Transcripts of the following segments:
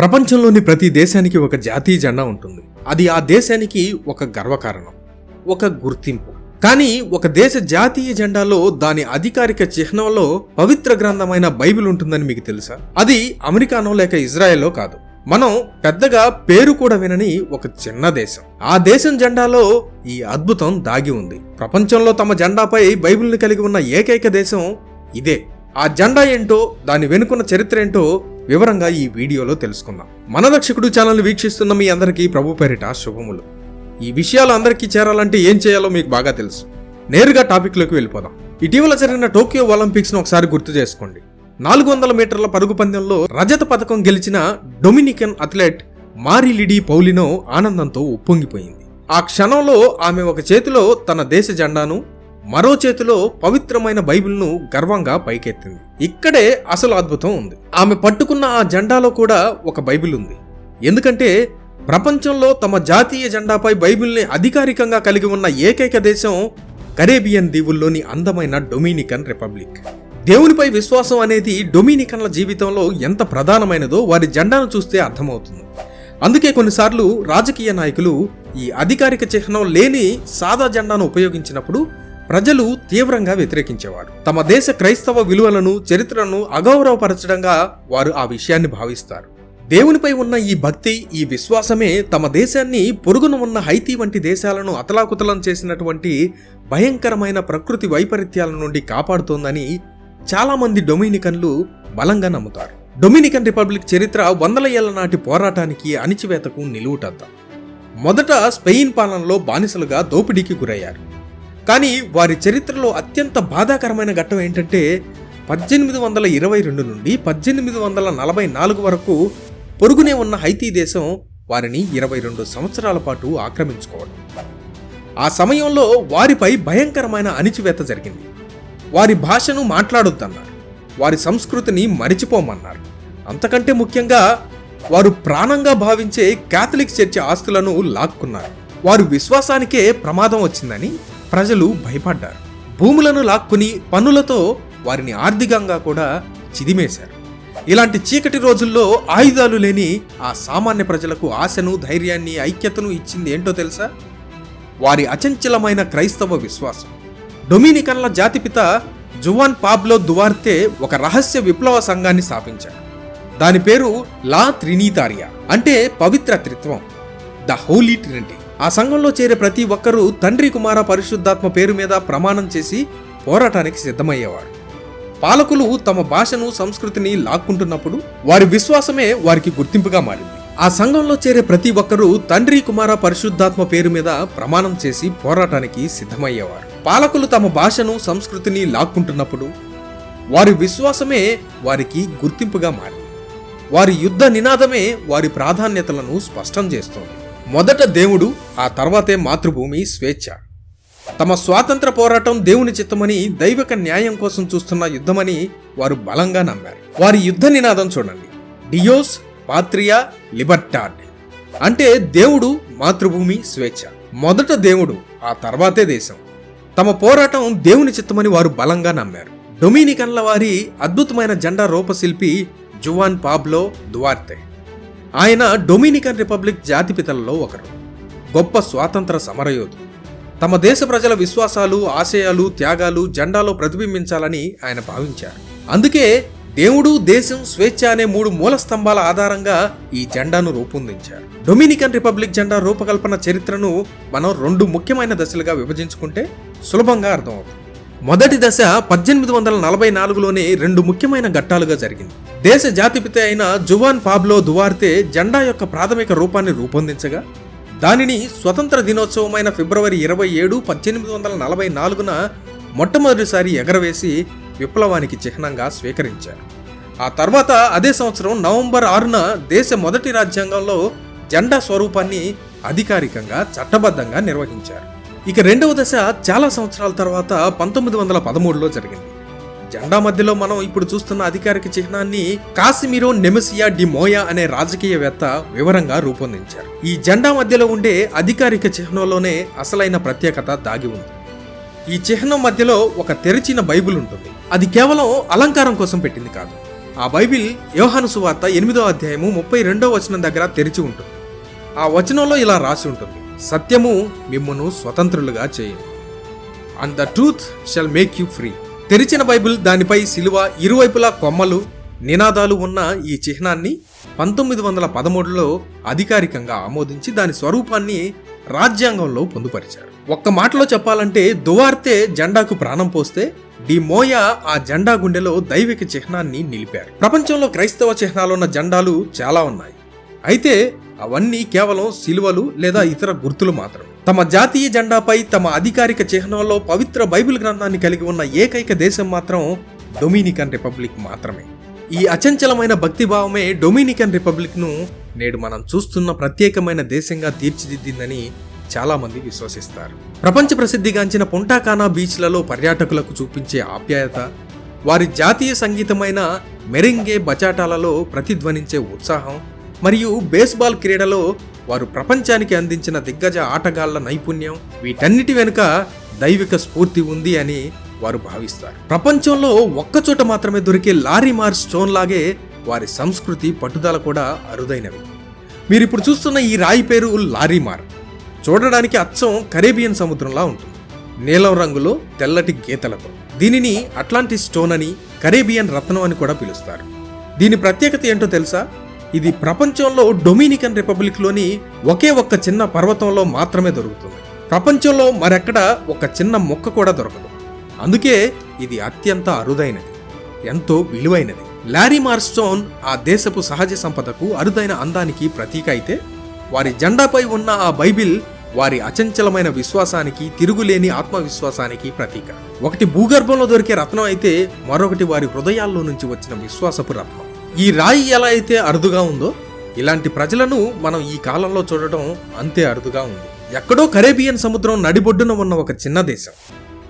ప్రపంచంలోని ప్రతి దేశానికి ఒక జాతీయ జెండా ఉంటుంది. అది ఆ దేశానికి ఒక గర్వకారణం ఒక గుర్తింపు. కానీ ఒక దేశ జాతీయ జెండాలో దాని అధికారిక చిహ్నంలో పవిత్ర గ్రంథమైన బైబిల్ ఉంటుందని మీకు తెలుసా? అది అమెరికానో లేక ఇజ్రాయెల్లో కాదు. మనం పెద్దగా పేరు కూడా వినని ఒక చిన్న దేశం. ఆ దేశం జెండాలో ఈ అద్భుతం దాగి ఉంది. ప్రపంచంలో తమ జెండాపై బైబిల్ని కలిగి ఉన్న ఏకైక దేశం ఇదే. ఆ జెండా ఏంటో దాని వెనుకున్న చరిత్ర ఏంటో వివరంగా ఈ వీడియోలో తెలుసుకుందాం. మన రక్షకుడు ఛానల్ వీక్షిస్తున్న మీ అందరికీ ప్రభు పేరిట శుభములు. ఈ విషయాలు అందరికీ చేరాలంటే ఏం చేయాలో మీకు బాగా తెలుసు. నేరుగా టాపిక్లోకి వెళ్ళిపోదాం. ఇటీవల జరిగిన టోక్యో ఒలింపిక్స్ను ఒకసారి గుర్తు చేసుకోండి. నాలుగు వందల మీటర్ల పరుగు పందెంలో రజత పథకం గెలిచిన డొమినికన్ అథ్లెట్ మారిలిడి పౌలినో ఆనందంతో ఉప్పొంగిపోయింది. ఆ క్షణంలో ఆమె ఒక చేతిలో తన దేశ జెండాను మరో చేతిలో పవిత్రమైన బైబిల్ను గర్వంగా పైకెత్తింది. ఇక్కడే అసలు అద్భుతం ఉంది. ఆమె పట్టుకున్న ఆ జెండాలో కూడా ఒక బైబిల్ ఉంది. ఎందుకంటే ప్రపంచంలో తమ జాతీయ జెండాపై బైబిల్ని అధికారికంగా కలిగి ఉన్న ఏకైక దేశం కరేబియన్ దీవుల్లోని అందమైన డొమినికన్ రిపబ్లిక్. దేవునిపై విశ్వాసం అనేది డొమినికన్ల జీవితంలో ఎంత ప్రధానమైనదో వారి జెండాను చూస్తే అర్థమవుతుంది. అందుకే కొన్నిసార్లు రాజకీయ నాయకులు ఈ అధికారిక చిహ్నం లేని సాదా జెండాను ఉపయోగించినప్పుడు ప్రజలు తీవ్రంగా వ్యతిరేకించేవారు. తమ దేశ క్రైస్తవ విలువలను చరిత్రను అగౌరవపరచడంగా వారు ఆ విషయాన్ని భావిస్తారు. దేవునిపై ఉన్న ఈ భక్తి ఈ విశ్వాసమే తమ దేశాన్ని పొరుగున ఉన్న హైతీ వంటి దేశాలను అతలాకుతలం చేసినటువంటి భయంకరమైన ప్రకృతి వైపరీత్యాల నుండి కాపాడుతోందని చాలామంది డొమినికన్లు బలంగా నమ్ముతారు. డొమినికన్ రిపబ్లిక్ చరిత్ర వందల ఏళ్ళ నాటి పోరాటానికి అణిచివేతకు నిలువుటద్దాం. మొదట స్పెయిన్ పాలనలో బానిసలుగా దోపిడీకి గురయ్యారు. కానీ వారి చరిత్రలో అత్యంత బాధాకరమైన ఘట్టం ఏంటంటే పద్దెనిమిది వందల ఇరవై రెండు నుండి పద్దెనిమిది వందల నలభై నాలుగు వరకు పొరుగునే ఉన్న హైతీ దేశం వారిని ఇరవై రెండు సంవత్సరాల పాటు ఆక్రమించుకోవడం. ఆ సమయంలో వారిపై భయంకరమైన అణిచివేత జరిగింది. వారి భాషను మాట్లాడొద్దన్నారు. వారి సంస్కృతిని మరిచిపోమన్నారు. అంతకంటే ముఖ్యంగా వారు ప్రాణంగా భావించే కాథలిక్ చర్చి ఆస్తులను లాక్కున్నారు. వారు విశ్వాసానికే ప్రమాదం వచ్చిందని ప్రజలు భయపడ్డారు. భూములను లాక్కుని పన్నులతో వారిని ఆర్థికంగా కూడా చిదిమేశారు. ఇలాంటి చీకటి రోజుల్లో ఆయుధాలు లేని ఆ సామాన్య ప్రజలకు ఆశను ధైర్యాన్ని ఐక్యతను ఇచ్చింది ఏంటో తెలుసా? వారి అచంచలమైన క్రైస్తవ విశ్వాసం. డొమినికన్ల జాతిపిత జువాన్ పాబ్లో దువార్తే ఒక రహస్య విప్లవ సంఘాన్ని స్థాపించాడు దాని పేరు లా త్రినీతారియా అంటే పవిత్ర త్రిత్వం ద హోలీ ట్రినిటీ. ఆ సంఘంలో చేరే ప్రతి ఒక్కరూ తండ్రి కుమార పరిశుద్ధాత్మ పేరు మీద ప్రమాణం చేసి పోరాటానికి సిద్ధమయ్యేవారు. పాలకులు తమ భాషను సంస్కృతిని లాక్కుంటున్నప్పుడు వారి విశ్వాసమే వారికి గుర్తింపుగా మారింది. ఆ సంఘంలో చేరే ప్రతి ఒక్కరూ తండ్రి కుమార పరిశుద్ధాత్మ పేరు మీద ప్రమాణం చేసి పోరాటానికి సిద్ధమయ్యేవారు. పాలకులు తమ భాషను సంస్కృతిని లాక్కుంటున్నప్పుడు వారి విశ్వాసమే వారికి గుర్తింపుగా మారింది. వారి యుద్ధ నినాదమే వారి ప్రాధాన్యతలను స్పష్టం చేస్తోంది. మొదట దేవుడు ఆ తర్వాతే మాతృభూమి స్వేచ్ఛ. తమ స్వాతంత్ర పోరాటం దేవుని చిత్తమని దైవిక న్యాయం కోసం చూస్తున్న యుద్ధమని వారు బలంగా నమ్మారు. వారి యుద్ధ నినాదం చూడండి. డియోస్ పాత్రియా లిబర్టాడ్. అంటే దేవుడు మాతృభూమి స్వేచ్ఛ. మొదట దేవుడు ఆ తర్వాతే దేశం. తమ పోరాటం దేవుని చిత్తమని వారు బలంగా నమ్మారు. డొమినికన్ల వారి అద్భుతమైన జెండా రూపశిల్పి జువాన్ పాబ్లో దువార్తే. ఆయన డొమినికన్ రిపబ్లిక్ జాతిపితలలో ఒకరు. గొప్ప స్వాతంత్ర సమరయోధుడు. తమ దేశ ప్రజల విశ్వాసాలు ఆశయాలు త్యాగాలు జెండాలో ప్రతిబింబించాలని ఆయన భావించారు. అందుకే దేవుడు దేశం స్వేచ్ఛ అనే మూడు మూల స్తంభాల ఆధారంగా ఈ జెండాను రూపొందించారు. డొమినికన్ రిపబ్లిక్ జెండా రూపకల్పన చరిత్రను మనం రెండు ముఖ్యమైన దశలుగా విభజించుకుంటే సులభంగా అర్థమవుతుంది. మొదటి దశ పద్దెనిమిది వందల నలభై నాలుగులోనే రెండు ముఖ్యమైన ఘట్టాలుగా జరిగింది. దేశ జాతిపిత అయిన జువాన్ పాబ్లో దువార్తే జెండా యొక్క ప్రాథమిక రూపాన్ని రూపొందించగా దానిని స్వతంత్ర దినోత్సవమైన ఫిబ్రవరి ఇరవై ఏడు పద్దెనిమిది వందల నలభై నాలుగున మొట్టమొదటిసారి ఎగరవేసి విప్లవానికి చిహ్నంగా స్వీకరించారు. ఆ తర్వాత అదే సంవత్సరం నవంబర్ ఆరున దేశ మొదటి రాజ్యాంగంలో జెండా స్వరూపాన్ని అధికారికంగా చట్టబద్ధంగా నిర్వహించారు. ఇక రెండవ దశ చాలా సంవత్సరాల తర్వాత పంతొమ్మిది వందల పదమూడులో జరిగింది. జెండా మధ్యలో మనం ఇప్పుడు చూస్తున్న అధికారిక చిహ్నాన్ని కాసిమిరో నెమెసియా డి మోయా అనే రాజకీయవేత్త వివరంగా రూపొందించారు. ఈ జెండా మధ్యలో ఉండే అధికారిక చిహ్నంలోనే అసలైన ప్రత్యేకత దాగి ఉంది. ఈ చిహ్నం మధ్యలో ఒక తెరిచిన బైబిల్ ఉంటుంది. అది కేవలం అలంకారం కోసం పెట్టింది కాదు. ఆ బైబిల్ యోహాను సువార్త ఎనిమిదో అధ్యాయము ముప్పై రెండో వచనం దగ్గర తెరిచి ఉంటుంది. ఆ వచనంలో ఇలా రాసి ఉంటుంది. సత్యము మిమ్మను స్వతంత్రులుగా చేయను. And the truth shall make you free తెరిచిన బైబిల్ దానిపై సిలువ ఇరువైపులా కొమ్మలు నినాదాలు ఉన్న ఈ చిహ్నాన్ని పంతొమ్మిది వందల పదమూడులో అధికారికంగా ఆమోదించి దాని స్వరూపాన్ని రాజ్యాంగంలో పొందుపరిచారు. ఒక్క మాటలో చెప్పాలంటే దువార్తే జెండాకు ప్రాణం పోస్తే డి మోయా ఆ జెండా గుండెలో దైవిక చిహ్నాన్ని నిలిపారు. ప్రపంచంలో క్రైస్తవ చిహ్నాలున్న జెండాలు చాలా ఉన్నాయి. అయితే అవన్నీ కేవలం సిలువలు లేదా ఇతర గుర్తులు మాత్రమే. తమ జాతీయ జెండాపై తమ అధికారిక చిహ్నంలో పవిత్ర బైబిల్ గ్రంథాన్ని కలిగి ఉన్న ఏకైక దేశం మాత్రం డొమినికన్ రిపబ్లిక్ మాత్రమే. ఈ అచంచలమైన భక్తిభావమే డొమినికన్ రిపబ్లిక్ను నేడు మనం చూస్తున్న ప్రత్యేకమైన దేశంగా తీర్చిదిద్దిందని చాలామంది విశ్వసిస్తారు. ప్రపంచ ప్రసిద్ధిగాంచిన పుంటాకానా బీచ్లలో పర్యాటకులకు చూపించే ఆప్యాయత వారి జాతీయ సంగీతమైన మెరింగే బచాటాలలో ప్రతిధ్వనించే ఉత్సాహం మరియు బేస్బాల్ క్రీడలో వారు ప్రపంచానికి అందించిన దిగ్గజ ఆటగాళ్ళ నైపుణ్యం వీటన్నిటి వెనుక దైవిక స్ఫూర్తి ఉంది అని వారు భావిస్తారు. ప్రపంచంలో ఒక్కచోట మాత్రమే దొరికే లారీమార్ స్టోన్ లాగే వారి సంస్కృతి పట్టుదల కూడా అరుదైనవి. మీరు ఇప్పుడు చూస్తున్న ఈ రాయి పేరు లారీమార్ చూడడానికి అచ్చం కరేబియన్ సముద్రంలా ఉంటుంది. నీలం రంగులో తెల్లటి గీతలతో. దీనిని అట్లాంటి స్టోన్ అని కరేబియన్ రత్నం అని కూడా పిలుస్తారు. దీని ప్రత్యేకత ఏంటో తెలుసా? ఇది ప్రపంచంలో డొమినికన్ రిపబ్లిక్లోని ఒకే ఒక్క చిన్న పర్వతంలో మాత్రమే దొరుకుతుంది. ప్రపంచంలో మరెక్కడ ఒక చిన్న మొక్క కూడా దొరకదు. అందుకే ఇది అత్యంత అరుదైనది ఎంతో విలువైనది. లారీ మార్స్టోన్ ఆ దేశపు సహజ సంపదకు అరుదైన అందానికి ప్రతీక అయితే వారి జెండాపై ఉన్న ఆ బైబిల్ వారి అచంచలమైన విశ్వాసానికి తిరుగులేని ఆత్మవిశ్వాసానికి ప్రతీక. ఒకటి భూగర్భంలో దొరికే రత్నం అయితే మరొకటి వారి హృదయాల్లో నుంచి వచ్చిన విశ్వాసపు రత్నం. ఈ రాయి ఎలా అయితే అరుదుగా ఉందో ఇలాంటి ప్రజలను మనం ఈ కాలంలో చూడటం అంతే అరుదుగా ఉంది. ఎక్కడో కరేబియన్ సముద్రం నడిబొడ్డున ఉన్న ఒక చిన్న దేశం.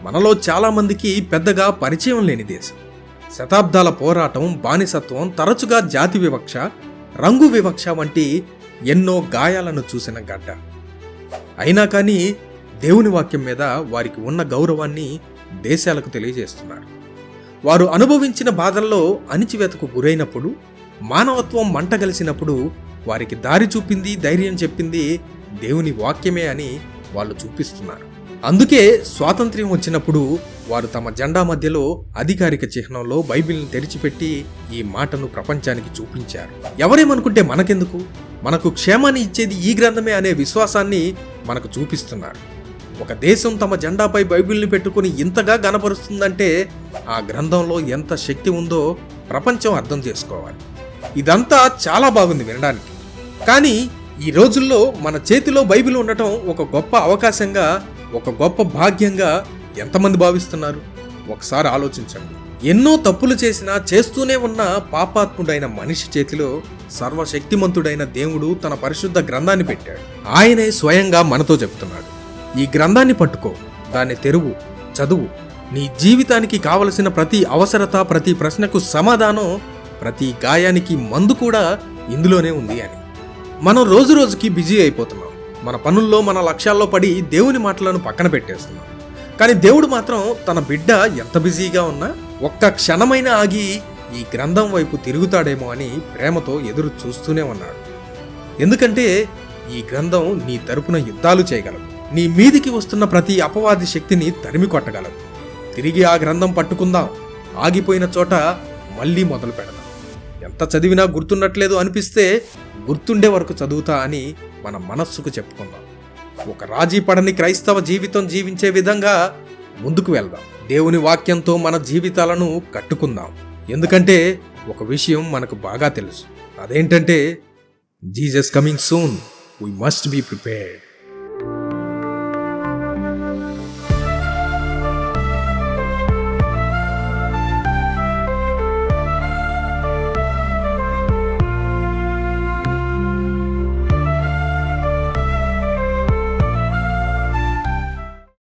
మనలో చాలామందికి పెద్దగా పరిచయం లేని దేశం. శతాబ్దాల పోరాటం బానిసత్వం తరచుగా జాతి వివక్ష రంగు వివక్ష వంటి ఎన్నో గాయాలను చూసిన గడ్డ. అయినా కానీ దేవుని వాక్యం మీద వారికి ఉన్న గౌరవాన్ని దేశాలకు తెలియజేస్తున్నారు. వారు అనుభవించిన బాధల్లో అణిచివేతకు గురైనప్పుడు మానవత్వం మంటగలిసినప్పుడు వారికి దారి చూపింది ధైర్యం చెప్పింది దేవుని వాక్యమే అని వాళ్ళు చూపిస్తున్నారు. అందుకే స్వాతంత్ర్యం వచ్చినప్పుడు వారు తమ జెండా మధ్యలో అధికారిక చిహ్నంలో బైబిల్ని తెరిచిపెట్టి ఈ మాటను ప్రపంచానికి చూపించారు. ఎవరేమనుకుంటే మనకెందుకు? మనకు క్షేమాన్ని ఇచ్చేది ఈ గ్రంథమే అనే విశ్వాసాన్ని మనకు చూపిస్తున్నారు. ఒక దేశం తమ జెండాపై బైబిల్ని పెట్టుకుని ఇంతగా గనపరుస్తుందంటే ఆ గ్రంథంలో ఎంత శక్తి ఉందో ప్రపంచం అర్థం చేసుకోవాలి. ఇదంతా చాలా బాగుంది వినడానికి. కానీ ఈ రోజుల్లో మన చేతిలో బైబిల్ ఉండటం ఒక గొప్ప అవకాశంగా ఒక గొప్ప భాగ్యంగా ఎంతమంది భావిస్తున్నారు? ఒకసారి ఆలోచించండి. ఎన్నో తప్పులు చేసినా చేస్తూనే ఉన్న పాపాత్ముడైన మనిషి చేతిలో సర్వశక్తిమంతుడైన దేవుడు తన పరిశుద్ధ గ్రంథాన్ని పెట్టాడు. ఆయనే స్వయంగా మనతో చెప్తున్నాడు. ఈ గ్రంథాన్ని పట్టుకో. దాన్ని తెరువు చదువు. నీ జీవితానికి కావలసిన ప్రతి అవసరత ప్రతి ప్రశ్నకు సమాధానం ప్రతి గాయానికి మందు కూడా ఇందులోనే ఉంది అని. మనం రోజు రోజుకి బిజీ అయిపోతున్నాం. మన పనుల్లో మన లక్ష్యాల్లో పడి దేవుని మాటలను పక్కన పెట్టేస్తున్నాం. కానీ దేవుడు మాత్రం తన బిడ్డ ఎంత బిజీగా ఉన్నా ఒక్క క్షణమైన ఆగి ఈ గ్రంథం వైపు తిరుగుతాడేమో అని ప్రేమతో ఎదురు చూస్తూనే ఉన్నాడు. ఎందుకంటే ఈ గ్రంథం నీ తరపున యుద్ధాలు చేయగలదు. నీ మీదికి వస్తున్న ప్రతి అపవాది శక్తిని తరిమి కొట్టగలదు. తిరిగి ఆ గ్రంథం పట్టుకుందాం. ఆగిపోయిన చోట మళ్ళీ మొదలు పెడదాం. ఎంత చదివినా గుర్తుండట్లేదు అనిపిస్తే గుర్తుండే వరకు చదువుతా అని మన మనస్సుకు చెప్పుకుందాం. ఒక రాజీ పడని క్రైస్తవ జీవితం జీవించే విధంగా ముందుకు వెళ్దాం. దేవుని వాక్యంతో మన జీవితాలను కట్టుకుందాం. ఎందుకంటే ఒక విషయం మనకు బాగా తెలుసు. అదేంటంటే Jesus coming soon. We must be prepared